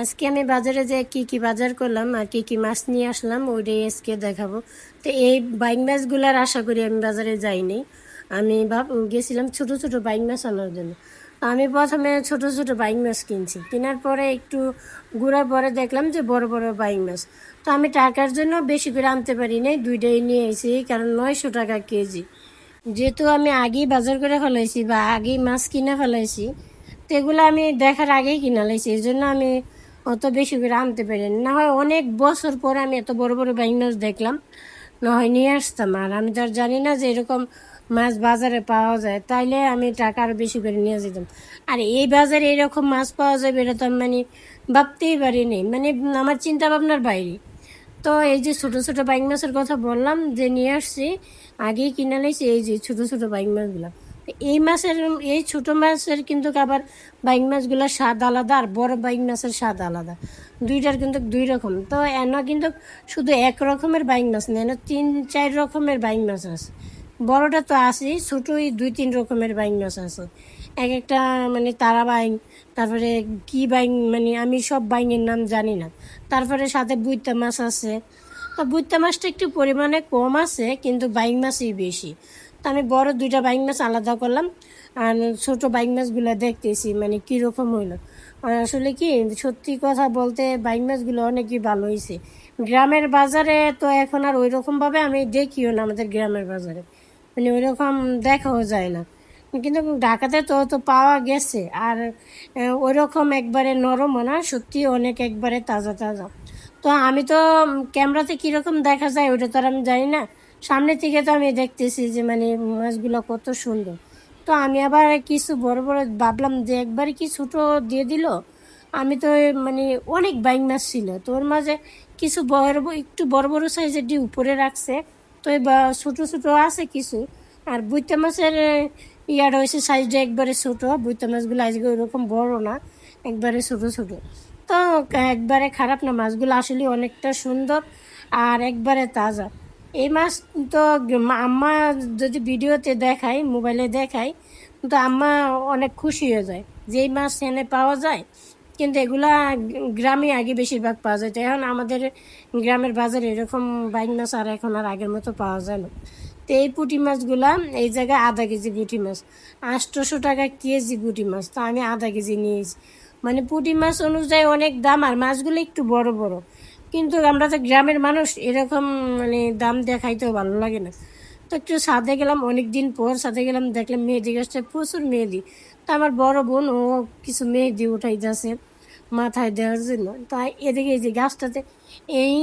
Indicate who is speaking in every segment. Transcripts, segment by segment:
Speaker 1: আজকে আমি বাজারে যে কি কি বাজার করলাম আর কি কি মাছ নিয়ে আসলাম, ওইটাই আজকে দেখাবো। তো এই বাইক মাছগুলার আশা করি আমি বাজারে যাইনি। আমি ভাব, গেছিলাম ছোট ছোট বাইক মাছ আনার জন্য। আমি প্রথমে ছোট ছোট বাইক মাছ কিনছি। কেনার পরে একটু ঘোরার পরে দেখলাম যে বড় বড় বাইক মাছ। তো আমি টাকার জন্য বেশি করে আনতে পারি নাই, দুইটাই নিয়ে এসেছি কারণ নয়শো টাকা কেজি। যেহেতু আমি আগেই বাজার করে ফেলাইছি বা আগেই মাছ কিনে ফেলাইছি, তো এগুলো আমি দেখার আগেই কিনা লাইছি। এই জন্য আমি অত বেশি করে আনতে পারি না। হয় অনেক বছর পর আমি এত বড় বড় বাইক মাছ দেখলাম, না হয় নিয়ে আসতাম। আর আমি তো আর জানি না যে এরকম মাছ বাজারে পাওয়া যায়, তাইলে আমি টাকা আরও বেশি করে নিয়ে যেতাম। আর এই বাজারে এরকম মাছ পাওয়া যাবে এটা তো মানে ভাবতেই পারিনি। মানে আমার চিন্তা ভাবনার বাইরে। তো এই যে ছোট ছোট বাইক মাছের কথা বললাম, যে নিয়ে আসছি, আগেই কিনে নিয়েছি, এই যে ছোট ছোট বাইক মাছগুলো। এই মাছের, এই ছোট মাছের কিন্তু আবার বাইক মাছগুলোর স্বাদ আলাদা আর বড় বাইক মাছের স্বাদ আলাদা। দুইটার কিন্তু দুই রকম। তো এন কিন্তু শুধু এক রকমের বাইক মাছ না, এনে তিন, চার রকমের বাইক মাছ আছে। বড়টা তো আছেই, ছোটোই দুই, তিন রকমের বাইক মাছ আছে। এক একটা মানে তারা বাইং, তারপরে কি বাইং মানে আমি সব বাইঙের নাম জানি না। তারপরে সাথে বুইতা মাছ আছে। তো বুইতা মাছটা একটু পরিমাণে কম আছে, কিন্তু বাইক মাছই বেশি। তো আমি বড় দুইটা বাইক মাছ আলাদা করলাম। আর ছোট বাইক মাছগুলো দেখতেছি মানে কীরকম হইল। আসলে কি, সত্যি কথা বলতে বাইক মাছগুলো অনেকই ভালো হয়েছে গ্রামের বাজারে তো এখন আর ওই রকমভাবে আমি দেখিও না আমাদের গ্রামের বাজারে। মানে ওই রকম দেখাও যায় না। কিন্তু ঢাকাতে তো তো পাওয়া গেছে। আর ওই রকম একবারে নরমও না, সত্যি অনেক একবারে তাজা তাজা। তো আমি তো ক্যামেরাতে কীরকম দেখা যায় ওটা তো আর আমি জানি না। সামনে থেকে তো আমি দেখতেছি যে মানে মাছগুলো কত সুন্দর। তো আমি আবার কিছু বড় বড় ভাবলাম যে একবারে কি ছোটো দিয়ে দিল? আমি তো মানে অনেক বাইক মাছ ছিল। তো ওর মাঝে কিছু বড় একটু বড় বড় সাইজের ডি উপরে রাখছে। তো ছোটো ছোটো আছে কিছু। আর বুইতা মাছের ইয়ার হয়েছে সাইজটা একবারে ছোটো। বুইতা মাছগুলো আজকে ওইরকম বড় না, একবারে ছোটো ছোটো। তো একবারে খারাপ না, মাছগুলো আসলে অনেকটা সুন্দর আর একবারে তাজা। এই মাছ তো আম্মা যদি ভিডিওতে দেখায়, মোবাইলে দেখায়, তো আম্মা অনেক খুশি হয়ে যায় যেই মাছ এনে পাওয়া যায়। কিন্তু এগুলা গ্রামে আগে বেশিরভাগ পাওয়া যায়। এখন আমাদের গ্রামের বাজারে এরকম বাইক মাছ আর এখন আর আগের মতো পাওয়া যায় না। তো এই পুঁটি মাছগুলা, এই জায়গায় আধা কেজি পুঁটি মাছ, আটশোশো টাকা কেজি পুঁটি মাছ, তো আমি আধা কেজি নিয়েছি। মানে পুঁটি মাছ অনুযায়ী অনেক দাম, আর মাছগুলো একটু বড় বড়। কিন্তু আমরা তো গ্রামের মানুষ, এরকম মানে দাম দেখাইতেও ভালো লাগে না। তো একটু সাথে গেলাম অনেক দিন পর সাথে গেলাম, দেখলাম মেহেদি গাছটা প্রচুর মেহেদি? তো আমার বড় বোন, ও কিছু মেহেদি উঠাই যাচ্ছে মাথায় দেওয়ার জন্য। তাই এদিকে এই যে গাছটাতে, এই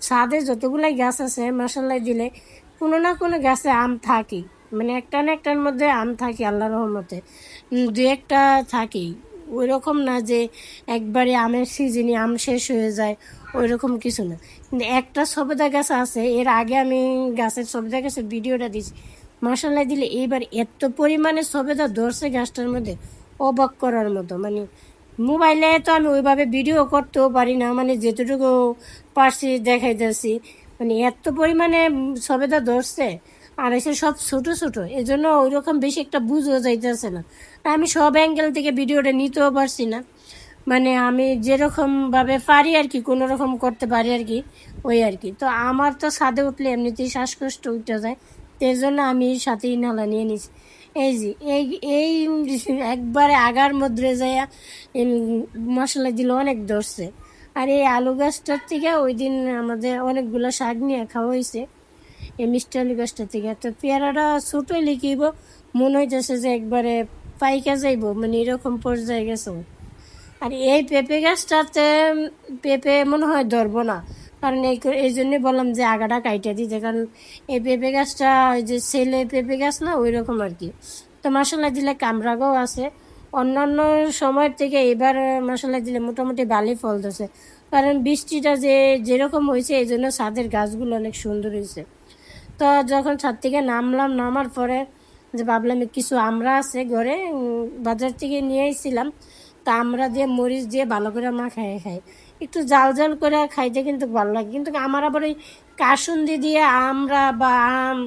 Speaker 1: ছাদে যতগুলাই গাছ আছে মশালাই দিলে কোনো না কোনো গাছে আম থাকেই মানে একটা না একটার মধ্যে আম থাকে আল্লাহ রহমতে। দু একটা থাকেই। ওই রকম না যে একবারে আমের সিজনে আম শেষ হয়ে যায় ওই রকম কিছু না। কিন্তু একটা সবেদা গাছ আছে, এর আগে আমি গাছের সবেদা গাছের ভিডিওটা দিয়েছি। মশালাই দিলে এইবার এত পরিমাণে সবেদা ধরছে গাছটার মধ্যে, অবাক করার মতো। মানে মোবাইলে তো আমি ওইভাবে ভিডিও করতেও পারি না মানে যেতটুকু পারছি দেখাই দেখাইতেছি মানে এত পরিমাণে সবেদা ধরছে, আর এসে সব ছোটো ছোটো এই জন্য ওই রকম বেশি একটা বুঝও যাইতেছে না। আমি সব অ্যাঙ্গেল থেকে ভিডিওটা নিতেও পারছি না। মানে আমি যেরকমভাবে পারি আর কি কোনো রকম করতে পারি আর কি, ওই আর কি। তো আমার তো ছাদে উঠলে এমনিতেই শ্বাসকষ্ট উঠে যায় এর জন্য আমি সাথে ইনহালা নিয়ে নিছি। এই যে, এই এই একবারে আগার মধ্যে যাইয়া মশলা দিলে অনেক ধরছে। আর এই আলু গাছটার থেকে ওই দিন আমাদের অনেকগুলো শাক নিয়ে খাওয়া হয়েছে এই মিষ্টি আলু গাছটার থেকে। তো পেয়ারাটা ছোটোই লিখিব, মনে হইতেছে যে একবারে পাইকা যাইব মানে এরকম পর্যায়ে গেছে। আর এই পেঁপে গাছটাতে পেঁপে মনে হয় ধরবো না। কারণ এই এই জন্যই বললাম যে আগাটা কাইটা দিতে, কারণ এই পেঁপে গাছটা, ওই যে ছেলে পেঁপে গাছ না ওই রকম আর কি। তো মশলা দিলে কামরাগাও আছে। অন্যান্য সময়ের থেকে এবার মশলা দিলে মোটামুটি ভালোই ফল দিছে কারণ বৃষ্টিটা যে, যেরকম হয়েছে, এই জন্য ছাদের গাছগুলো অনেক সুন্দর হয়েছে। তো যখন ছাদ থেকে নামলাম, নামার পরে যে ভাবলাম কিছু আমরা আছে ঘরে বাজার থেকে নিয়ে এসেছিলাম তা আমরা দিয়ে, মরিচ দিয়ে ভালো করে মা খাই একটু জাল জাল করে খাইতে কিন্তু ভালো লাগে। কিন্তু আমার আবার ওই কাসুন্দি দিয়ে আমরা বা আম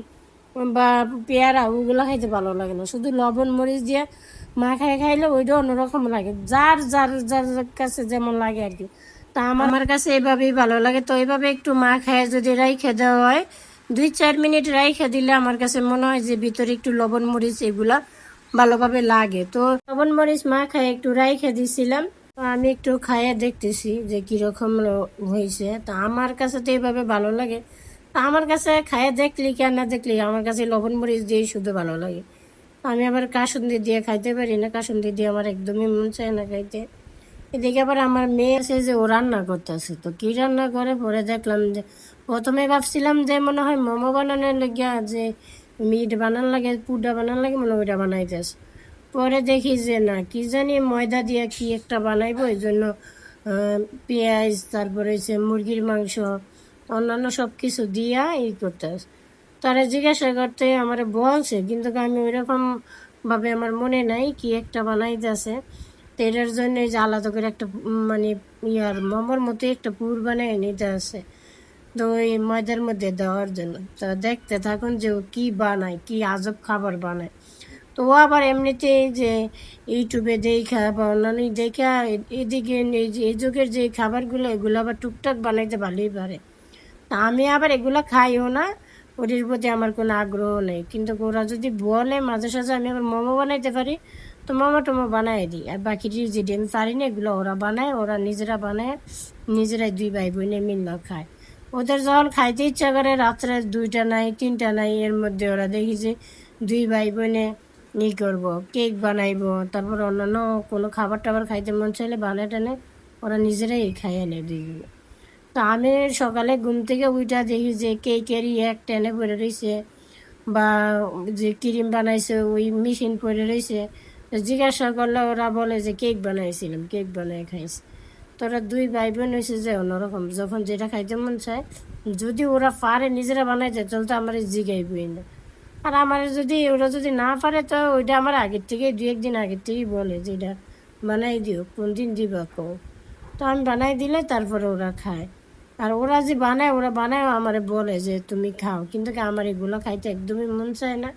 Speaker 1: বা পেয়ারা ওগুলো খাইতে ভালো লাগে না। শুধু লবণ, মরিচ দিয়ে মাখায় খাইলে ওইটা অন্যরকম লাগে। যার যার যার কাছে যেমন লাগে আর কি। তা আমার আমার কাছে এইভাবেই ভালো লাগে। তো এইভাবে একটু মা খায়, যদি রাইখে দেওয়া হয়, দুই চার মিনিট রাইখে দিলে আমার কাছে মনে হয় যে ভিতরে একটু লবণ, মরিচ এগুলা ভালোভাবে লাগে। তো লবণ মরিচ মা খায় একটু রাইখে দিছিলাম। আমি একটু খাইয়ে দেখতেছি যে কীরকম হয়েছে তা আমার কাছে তো এইভাবে ভালো লাগে। আমার কাছে খাইয়ে দেখলি কি না দেখলি? আমার কাছে লবণ মরিচ দিয়েই শুধু ভালো লাগে। আমি আবার কাসুন্দি দিয়ে খাইতে পারি না। কাসুন্দি দিয়ে আমার একদমই মন চায় না খাইতে। এদিকে আবার আমার মেয়ে আছে যে, ও রান্না করতেছে। তো কি রান্না করে? পরে দেখলাম যে, প্রথমে ভাবছিলাম যে, মনে হয় মোমো বানানোর লাগিয়া যে মিট বানান লাগে, পুডা বানান লাগে, মনে ওইটা বানাইতেছে পরে দেখি যে না, কি জানি ময়দা দিয়ে কি একটা বানাইবো এই জন্য পেঁয়াজ, তারপরে হচ্ছে মুরগির মাংস, অন্যান্য সব কিছু দিয়া ই করতেছে তারা জিজ্ঞাসা করতে আমার বলছে, কিন্তু আমি ওইরকম ভাবে আমার মনে নাই কি একটা বানাইতেছে তো এটার জন্য যে আলাদা করে একটা মানে ইয়ার মোমোর মতো একটা পুর বানাই নিতে আছে। তো ওই ময়দার মধ্যে দেওয়ার জন্য। তো দেখতে থাকুন যে ও কী বানায়, কি আজব খাবার বানায়। তো ও আবার এমনিতেই যে ইউটিউবে দেখা বা অন্যান্য দেখা, এদিকে এই যে, এই যুগের যে খাবারগুলো, এগুলো আবার টুকটাক বানাইতে ভালোই পারে। তা আমি আবার এগুলো খাইও না ওটির প্রতি আমার কোনো আগ্রহ নেই। কিন্তু ওরা যদি বলে মাঝে সাঝে আমি আবার মোমো বানাইতে পারি, তো মোমো টোমো বানাই দিই আর বাকি যেটি আমি পারি না, এগুলো ওরা বানায়, ওরা নিজেরা বানায়, নিজেরাই দুই ভাই বোনে মিললে খায়। ওদের যখন খাইতে ইচ্ছা করে, রাত্রে দুইটা নাই, তিনটা নাই, এর মধ্যে ওরা দেখি যে দুই ভাই বোনে ই করব, কেক বানাইবো, তারপর অন্যান্য কোনো খাবার টাবার খাইতে মন চাইলে বানায় টানে, ওরা নিজেরাই খাই নেয় দুইগুলো তো আমি সকালে ঘুম থেকে উইটা দেখি যে কেকের এক টেনে পড়ে রয়েছে বা যে ক্রিম বানাইছে ওই মেশিন পড়ে রয়েছে জিজ্ঞাসা করলে ওরা বলে যে কেক বানাইছিলাম, কেক বানাই খাইছে। তোরা দুই ভাই বোন হয়েছে যে, অন্যরকম। যখন যেটা খাইতে মন চায়, যদি ওরা পারে, নিজেরা বানাইতে তাহলে তো আমার জিগাইবই না। আর আমার যদি, ওরা যদি না পারে, তো ওইটা আমার আগের থেকে দু একদিন আগের থেকেই বলে যে, এটা বানাই দিও, কোন দিন দিবা কো তো আমি বানাই দিলে তারপরে ওরা খায়। আর ওরা যে বানায়, ওরা বানায় আমার বলে যে, তুমি খাও। কিন্তু আমার এগুলো খাইতে একদমই মন চায় না।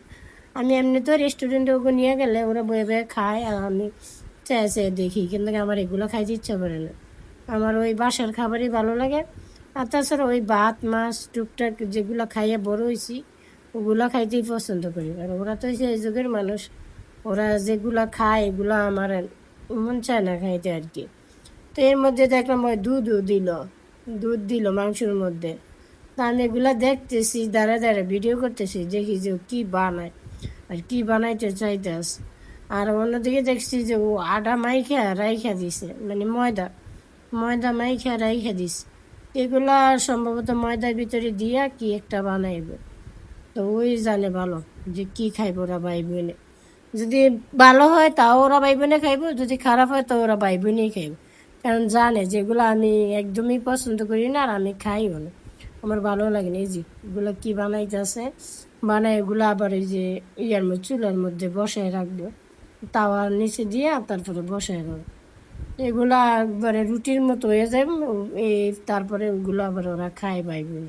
Speaker 1: আমি এমনি তো রেস্টুরেন্টে ওকে নিয়ে গেলে, ওরা বয়ে বয়ে খায়, আর আমি চেয়ে চেয়ে দেখি, কিন্তু আমার এগুলো খাইতে ইচ্ছা করে না। আমার ওই বাসার খাবারই ভালো লাগে। আর তাছাড়া ওই ভাত, মাছ, টুকটাক যেগুলো খাইয়ে বড় হয়েছি ওগুলো খাইতেই পছন্দ করি। আর ওরা তো সেই যুগের মানুষ। ওরা যেগুলো খায়, এগুলো আমার মন চায় না খাইতে আর কি। তো এর মধ্যে দেখলাম ওই দুধও দিল, দুধ দিল মাংসের মধ্যে। তা আমি এগুলো দেখতেছি, দাঁড়া দাঁড়া ভিডিও করতেছি, দেখি যে কী বানায় আর কি বানাইতে চাইতেস আর অন্যদিকে দেখছি যে ও আটা মাইখা রাইখা দিছে মানে ময়দা। ময়দা মাইখা রাইখা দিছে এগুলা সম্ভবত ময়দার ভিতরে দিয়া কি একটা বানাইবে। তো ওই জানে ভালো যে কি খাইব ওরা ভাই বোনে যদি ভালো হয় তাও ওরা ভাই বোনে খাইবো, যদি খারাপ হয় তো ওরা ভাই বোনেই খাইব। কারণ জানে যেগুলো আমি একদমই পছন্দ করি না আর আমি খাইও না। আমার ভালো লাগে না, এই যে এগুলো কি বানাইতেছে? বানাই এগুলো আবার এই যে ইয়ার মধ্যে চুলার মধ্যে বসায় রাখব। তাওয়ার নিচে দিয়ে তারপরে বসায় রাখব। এগুলা একবারে রুটির মতো হয়ে যায় এই তারপরে ওগুলো আবার ওরা খায় ভাই বোনে।